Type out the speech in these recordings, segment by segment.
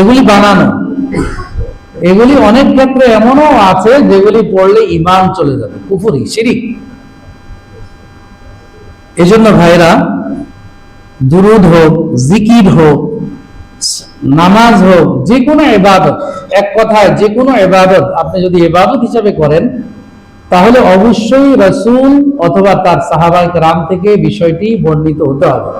এগুলি বানানো। এগুলি অনেক ক্ষেত্রে এমনও আছে যেগুলি পড়লে ইমান চলে যাবে, কুফুরি, শিরিক। এজন্য ভাইরা দুরুদ হোক, জিকির হোক, নামাজ হোক, যে কোনো এবাদত, এক কথায় যে কোনো এবাদত আপনি যদি এবাদত হিসাবে করেন, তাহলে অবশ্যই রসুল অথবা তার সাহাবাই রাম থেকে বিষয়টি বর্ণিত হতে হবে।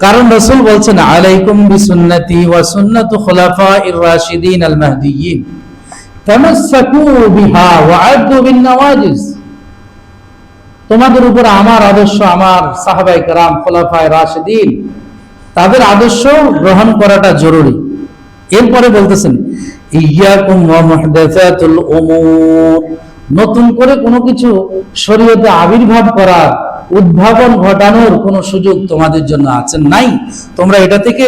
কারণ রসুল বলছেন আলাইকুম বিসুন্নতি ওয়া সুন্নাতু খুলাফাইর রাশিদিন আল মাহদিয়িন তামাসসাকু বিহা ওয়া আদু বিন নওয়াজিজ তোমাদের উপর আমার আদর্শ আমার সাহাবাই کرام খোলাফায়ে রাশিদিন তাদের আদর্শ গ্রহণ করাটা জরুরি এরপরে বলতেছেন ইয়াকুম ওয়া মুহদাসাতুল উমুর নতুন করে কোনো কিছু শরীয়তে আবির্ভাব করার উদ্ভাবন ঘটানোর কোনো সুযোগ তোমাদের জন্য আছে? নাই। তোমরা এটা থেকে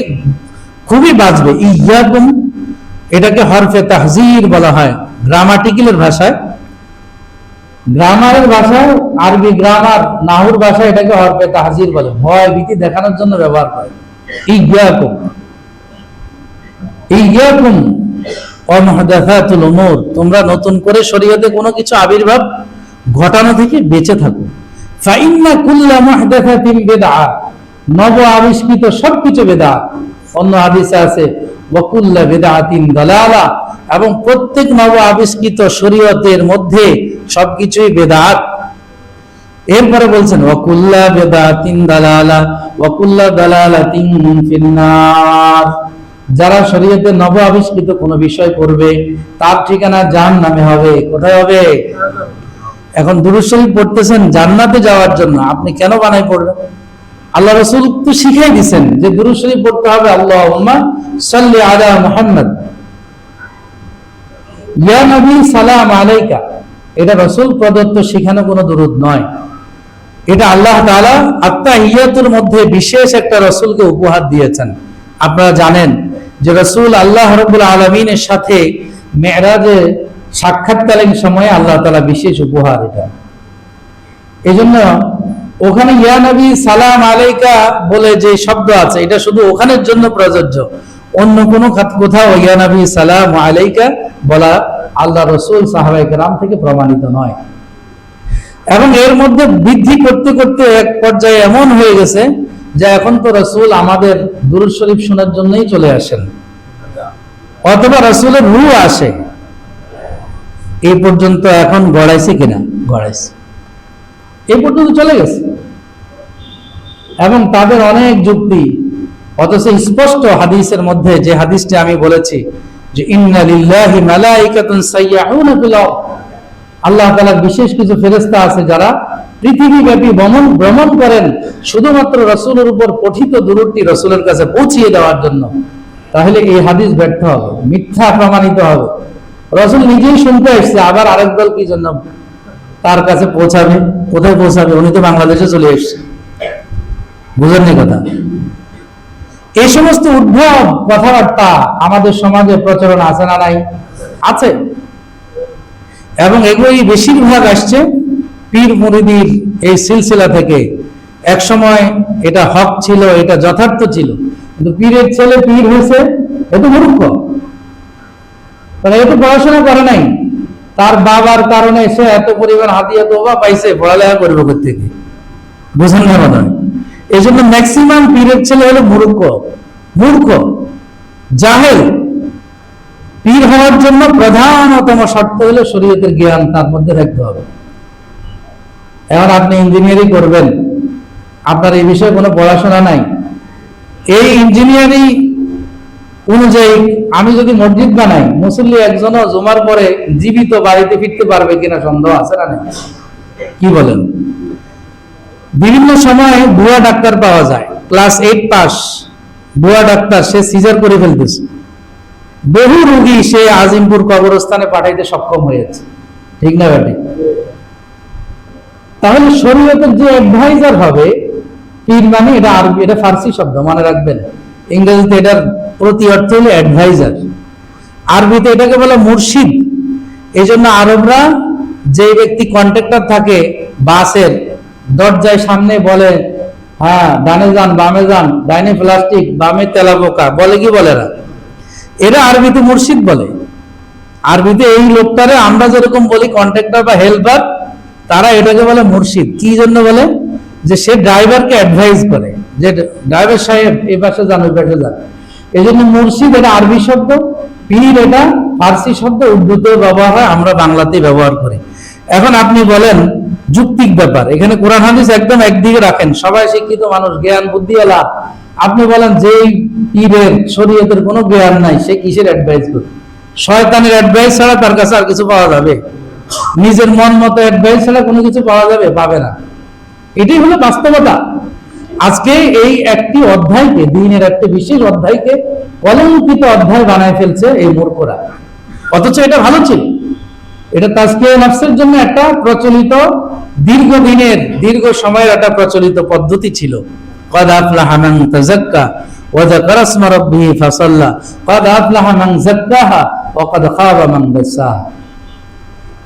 খুবই বাঁচবে। ইয়াকুম, এটাকে হরফে তাহজির বলা হয়। গ্রামাটিক্যালের ভাষায়। গ্রামারের ভাষায়, আরবি গ্রামার, নাহুর ভাষায় এটাকে হরফে তাহজির বলে। ভয় ভীতি দেখানোর জন্য ব্যবহার করে। ইয়াকুম ইয়াকুম অমহদাথাতুল উমুর। তোমরা নতুন করে শরীয়তে কোনো কিছু আবির্ভাব ঘটানো থেকে বেঁচে থাকো। ফাইন্না কুল্লা মুহদাথাতিন বিদআ। নব আবিষ্কৃত সবকিছু বেদা অন্য হাদিসে আছে ওয়াকুল্লা এবং প্রত্যেক নব আবিষ্কৃত শরীয়তের মধ্যে সবকিছুই বেদাত এরপরে বলছেন ওয়াকুল্লা বেদাতিন দালালা ওয়াকুল্লা যারা শরীয়তে নব আবিষ্কৃত কোনো বিষয় করবে তার ঠিকানা জাহান নামে হবে। কোথায় হবে? এখন দুরুদ শরীফ পড়তেছেন জান্নাতে যাওয়ার জন্য, আপনি কেন বানাই পড়বেন? আল্লাহ রসুল তো শিখাই দিছেন যে দুরুদ শরীফ পড়তে হবে আল্লাহ সাল্লি আলা মুহাম্মদ। ইয়া নবী সালাম আলাইকা। এটা রসুল প্রদত্ত শিখানো কোনো দুরুদ নয়। এটা আল্লাহ তাআলা আত্মা হিয়াতুর মধ্যে বিশেষ একটা রসুলকে উপহার দিয়েছেন। আপনারা জানেন যে রসুল আল্লাহ রবুল আলমিনের সাথে মেয়েরাজে সাক্ষাৎকালীন সময়ে আল্লাহ তালা বিশেষ উপহার এটা এই জন্য ওখানে, ইয়া নবী, সালাম আলাইকা বলে যে শব্দ আছে, এটা শুধু ওখানের জন্য প্রযোজ্য। অন্য কোনো কোথাও ইয়া নবী, সালাম আলাইকা বলা আল্লাহ রসুল সাহাবাই রাম থেকে প্রমাণিত নয়। এবং এর মধ্যে বৃদ্ধি করতে করতে এক পর্যায়ে এমন হয়ে গেছে যে এখন তো রসুল আমাদের দুরুদ শরীফ শোনার জন্যই চলে আসেন। অথবা রসুলের রু আসে। এই পর্যন্ত এখন গড়াইছে কিনা? গড়াইছে। এই পর্যন্ত চলে গেছে। এবং তাদের অনেক যুক্তি অথচ স্পষ্ট হাদিসের মধ্যে যে হাদিসটি আমি বলেছি যে ইন্না মালাইকাতুন সাইয়াহুনা ফিল আল্লাহ বিশেষ কিছু ফেরেশতা আছে যারা পৃথিবীব্যাপী ভ্রমণ ভ্রমণ করেন শুধুমাত্র রসুলের উপর পঠিত দূরটি রসুলের কাছে পৌঁছিয়ে দেওয়ার জন্য। তাহলে এই হাদিস ব্যর্থ হবে মিথ্যা প্রমাণিত হবে। রসুল নিজেই শুনতে এসছে, আবার আরেক দল কি জন্য তার কাছে পৌঁছাবে? কোথায় পৌঁছাবে? উনি তো বাংলাদেশে চলে এসছে। বুঝেননি কথা? এই সমস্ত উদ্ভব কথাবার্তা আমাদের সমাজে প্রচলন আছে না নাই? আছে। এবং এগুলোই বেশিরভাগ আসছে পীর মুরিদির এই সিলসিলা থেকে। এক সময় এটা হক ছিল, এটা যথার্থ ছিল। কিন্তু পীরের ছেলে পীর হয়েছে এত মূর্খ। কারণ পড়াশোনা করে নাই। তার বাবার কারণে সে এত পরিমাণ হাতিয়া দোবা পাইছে, পড়ালেখা করবে থেকে? বোঝেন না হয় এই জন্য ম্যাক্সিমাম পীরের ছেলে হলো মূর্খ। মূর্খ। জাহেল। পীর হওয়ার জন্য প্রধানতম শর্ত হলো শরীয়তের জ্ঞান, তার মধ্যে রাখতে হবে। এখন আপনি ইঞ্জিনিয়ারিং করবেন। আপনার এই বিষয়ে কোনো পড়াশোনা নাই। এই ইঞ্জিনিয়ারিং অনুযায়ী আমি যদি মসজিদ বানাই, মুসল্লি একজনও জমার পরে জীবিত বাড়িতে ফিরতে পারবে কিনা সন্দেহ আছে না? কি বলেন? বিভিন্ন সময় ভুয়া ডাক্তার পাওয়া যায়। ক্লাস এইট পাস ভুয়া ডাক্তার, সে সিজার করে ফেলতেছে। বহু রোগী সে আজিমপুর কবরস্থানে পাঠাইতে সক্ষম হয়েছে। ঠিক না ব্যাটি তাহলে শরীয়তের যে অ্যাডভাইজার হবে, পীর মানে এটা আরবি, এটা ফার্সি শব্দ, মনে রাখবেন। ইংরেজিতে এটার প্রতি অর্থ হলো অ্যাডভাইজার আরবিতে এটাকে বলে মুর্শিদ। এই জন্য আরবরা যে ব্যক্তি কন্ট্রাক্টর থাকে বাসের, দরজায় সামনে বলে হ্যাঁ ডানে যান, বামে যান, ডাইনে প্লাস্টিক, বামে তেলা পোকা বলে কি বলে না এরা আরবিতে মুর্শিদ বলে। আরবিতে এই লোকটারে আমরা যেরকম বলি কন্ট্রাক্টর বা হেল্পার তারা এটাকে বলে মুর্শিদ। কি জন্য বলে? যে সে ড্রাইভারকে অ্যাডভাইস করে। যে ড্রাইভার সাহেব এই পাশে যান, ওই পাশে যান। এই জন্য মুর্শিদ এটা আরবি শব্দ, পীর এটা ফার্সি শব্দ, উর্দুতে ব্যবহার হয়, আমরা বাংলাতেই ব্যবহার করি। এখন আপনি বলেন যুক্তিক ব্যাপার। এখানে কোরআন হাদিস একদম একদিকে রাখেন, সবাই শিক্ষিত মানুষ, জ্ঞান, বুদ্ধি, এলা। আপনি বলেন, যেই পীরের শরীয়তের কোনো জ্ঞান নাই, সে কিসের অ্যাডভাইস করবে? শয়তানের অ্যাডভাইস ছাড়া তার কাছে আর কিছু পাওয়া যাবে? নিজের মন মতো অ্যাডভাইস ছাড়া কোনো কিছু পাওয়া যাবে? পাবে না। এটাই হলো বাস্তবতা। আজকে এই একটি অধ্যায়কে দিনের একটি বিশেষ অধ্যায়কে কলঙ্কিত অধ্যায় বানায় ফেলছে এই মূর্খরা অথচ এটা ভালো ছিল এটা তাজকিয়া নফসের জন্য একটা প্রচলিত দীর্ঘদিনের দীর্ঘ সময়ের একটা প্রচলিত পদ্ধতি ছিল قد أفلح من تزكى وذكر اسم ربه فصلى قد أفلح من زكاها وقد خاب من دساها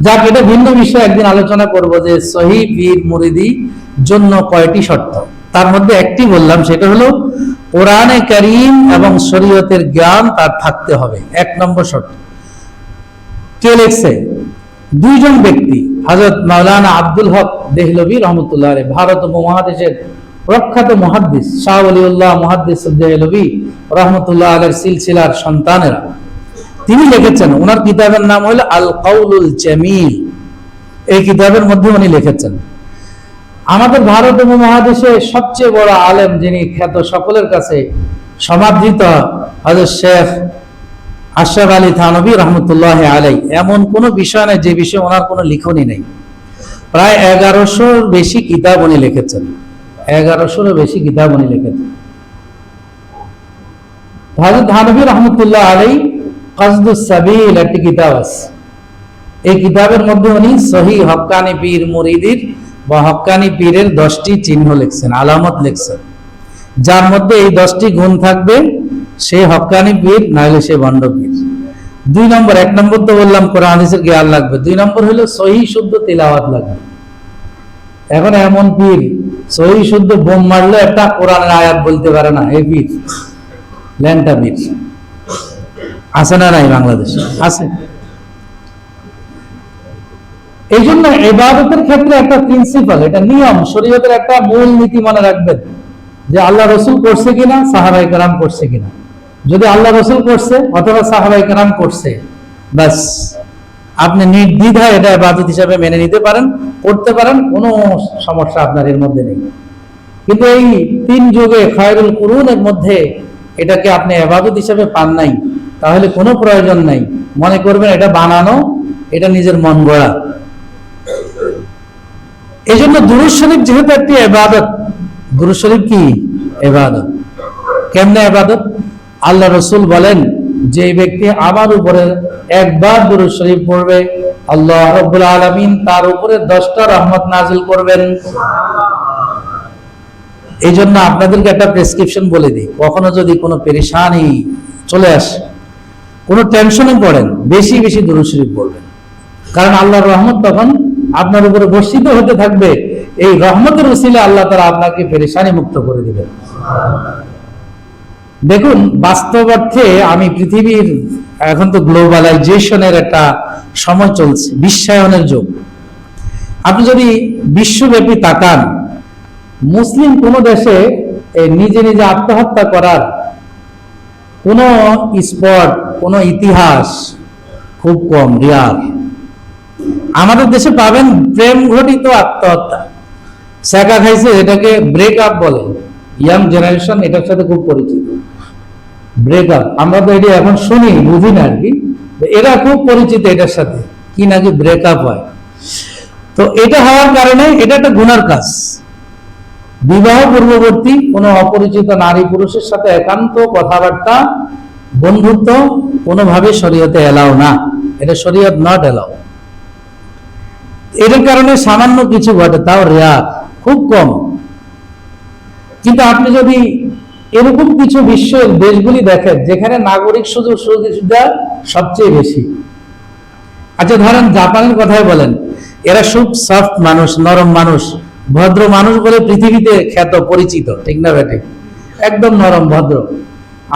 যাক এটা ভিন্ন বিষয়ে একদিন আলোচনা করব যে সহি বীর মুরিদি জন্য কয়টি শর্ত তার মধ্যে একটি বললাম, সেটা হলো কোরআনে করিম এবং শরীয়তের জ্ঞান তার থাকতে হবে। এক নম্বর শর্ত। কে লিখছে? দুইজন ব্যক্তি হজরত মাওলানা আব্দুল হক দেহলবী রহমতুল্লাহ ভারত উপমহাদেশের প্রখ্যাত মহাদ্দিস, শাহ আলিউল্লাহ মহাদ্দিস দেহলবী রহমতুল্লাহ আলের সিলসিলার সন্তানেরা। তিনি লিখেছেন, ওনার কিতাবের নাম হলো আল কাউলুল জামিল। এই কিতাবের মধ্যে উনি লিখেছেন আমাদের ভারত উপমহাদেশে সবচেয়ে বড় আলেম যিনি, খ্যাত সকলের কাছে সমাদৃত হজরত শেখ আশরাফ আলী থানবী রহমতুল্লাহ আলাই এমন কোন বিষয় নেই, যে বিষয়ে ওনার কোনো লিখনই নেই। প্রায় এগারোশোর বেশি কিতাব উনি লিখেছেন। এগারোশোরও বেশি কিতাব উনি লিখেছেন। হজরত থানবী রহমতুল্লাহ আলাই কসদুস একটি কিতাব আছে। এই কিতাবের মধ্যে উনি সহি হক্কানি পীর মুরিদির বা হক্কানি পীরের দশটি চিহ্ন লিখছেন, আলামত লিখছেন। যার মধ্যে এই দশটি গুণ থাকবে, সে হক্কানি পীর নাহলে সে ভণ্ড পীর। দুই নম্বর, এক নম্বর তো বললাম, কোরআন হাদিসের জ্ঞান লাগবে। দুই নম্বর হলো, সহি শুদ্ধ তিলাওয়াত লাগবে। এখন এমন পীর, সহি শুদ্ধ বোম মারলে একটা কোরআনের আয়াত বলতে পারে না এই পীর ল্যান্টা পীর। আছে না নাই বাংলাদেশে? আছে। এই জন্য এবাদতের ক্ষেত্রে একটা প্রিন্সিপাল এটা নিয়ম, শরীয়তের একটা মূল নীতি মনে রাখবেন যে আল্লাহ রসুল করছে কিনা, সাহাবাই কারাম করছে কিনা। যদি আল্লাহ রসুল করছে, অথবা সাহাবাই কারাম করছে, ব্যাস। আপনি নির্দ্বিধায় এটা এবাদত হিসাবে মেনে নিতে পারেন, করতে পারেন, কোনো সমস্যা আপনার এর মধ্যে নেই। কিন্তু এই তিন যুগে খায়রুল কুরুনের মধ্যে এটাকে আপনি এবাদত হিসাবে পান নাই, তাহলে কোনো প্রয়োজন নাই। মনে করবেন এটা বানানো, এটা নিজের মন গড়া। এই জন্য দুরুজ শরীফ যেহেতু একটি এবাদত দুরুজ শরীফ কি? এবাদত কেমনে এবাদত আল্লাহ রসুল বলেন, যে ব্যক্তি আমার উপরে একবার দুরুজ শরীফ পড়বে, আল্লাহ রব্বুল আলমিন তার উপরে দশটা রহমত নাজিল করবেন। এই জন্য আপনাদেরকে একটা প্রেসক্রিপশন বলে দিই। কখনো যদি কোনো পেরেশানি চলে আসে, কোনো টেনশনে পড়েন, বেশি বেশি দুরুদ শরীফ পড়বেন। কারণ আল্লাহর রহমত তখন আপনার উপরে বর্ষিত হতে থাকবে। এই রহমতের উসিলে আল্লাহ তারা আপনাকে পেরেশানি মুক্ত করে দিবেন দেখুন, বাস্তব অর্থে আমি পৃথিবীর এখন তো গ্লোবালাইজেশনের একটা সময় চলছে, বিশ্বায়নের যুগ। আপনি যদি বিশ্বব্যাপী তাকান, মুসলিম কোন দেশে নিজে নিজে আত্মহত্যা করার কোন স্পট, কোন ইতিহাস খুব কম রিয়ার আমাদের দেশে পাবেন প্রেম ঘটিত আত্মহত্যা। স্যাকা খাইছে এটাকে ব্রেক আপ বলে। ইয়াং জেনারেশন এটার সাথে খুব পরিচিত। ব্রেক আপ আমরা তো এটি এখন শুনি, বুঝি না আর কি এরা খুব পরিচিত এটার সাথে, কি নাকি ব্রেক আপ হয়। তো এটা হওয়ার কারণে এটা একটা গুনার কাজ। বিবাহ পূর্ববর্তী কোনো অপরিচিত নারী পুরুষের সাথে একান্ত কথাবার্তা, বন্ধুত্ব কোনোভাবে শরীয়তে এলাও না। এটা শরীয়ত নট এলাও এটার কারণে সামান্য কিছু ঘটে, তাও রেয়ার খুব কম। কিন্তু আপনি যদি এরকম কিছু বিশ্বের দেশগুলি দেখেন, যেখানে নাগরিক সুযোগ সুবিধা সবচেয়ে বেশি। আচ্ছা ধরেন জাপানের কথাই বলেন, এরা খুব সফট মানুষ, নরম মানুষ, ভদ্র মানুষ বলে পৃথিবীতে খ্যাত, পরিচিত, ঠিক না বেটে একদম নরম, ভদ্র।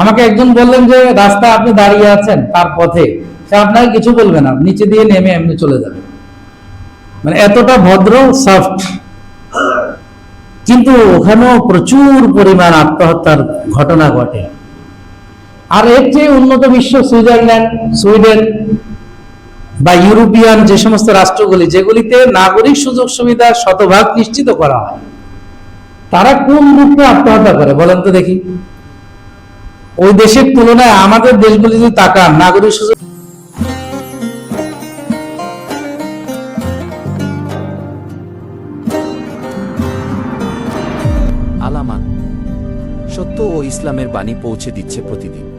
আমাকে একজন বললেন যে রাস্তা আপনি দাঁড়িয়ে আছেন তার পথে। সে আপনাকে কিছু বলবে না, নিচে দিয়ে নেমে এমনি চলে যাবে। মানে এতটা ভদ্র সফট কিন্তু ওখানেও প্রচুর পরিমাণ আত্মহত্যার ঘটনা ঘটে। আর এর চেয়ে উন্নত বিশ্ব সুইজারল্যান্ড, সুইডেন বা ইউরোপিয়ান যে সমস্ত রাষ্ট্রগুলি, যেগুলিতে নাগরিক সুযোগ সুবিধা শতভাগ নিশ্চিত করা হয়, তারা কোন রূপে আত্মহত্যা করে, বলেন তো দেখি। ওই দেশের তুলনায় আমাদের দেশগুলি যদি তাকান, নাগরিক সুযোগ ইসলামের বাণী পৌঁছে দিচ্ছে প্রতিদিন।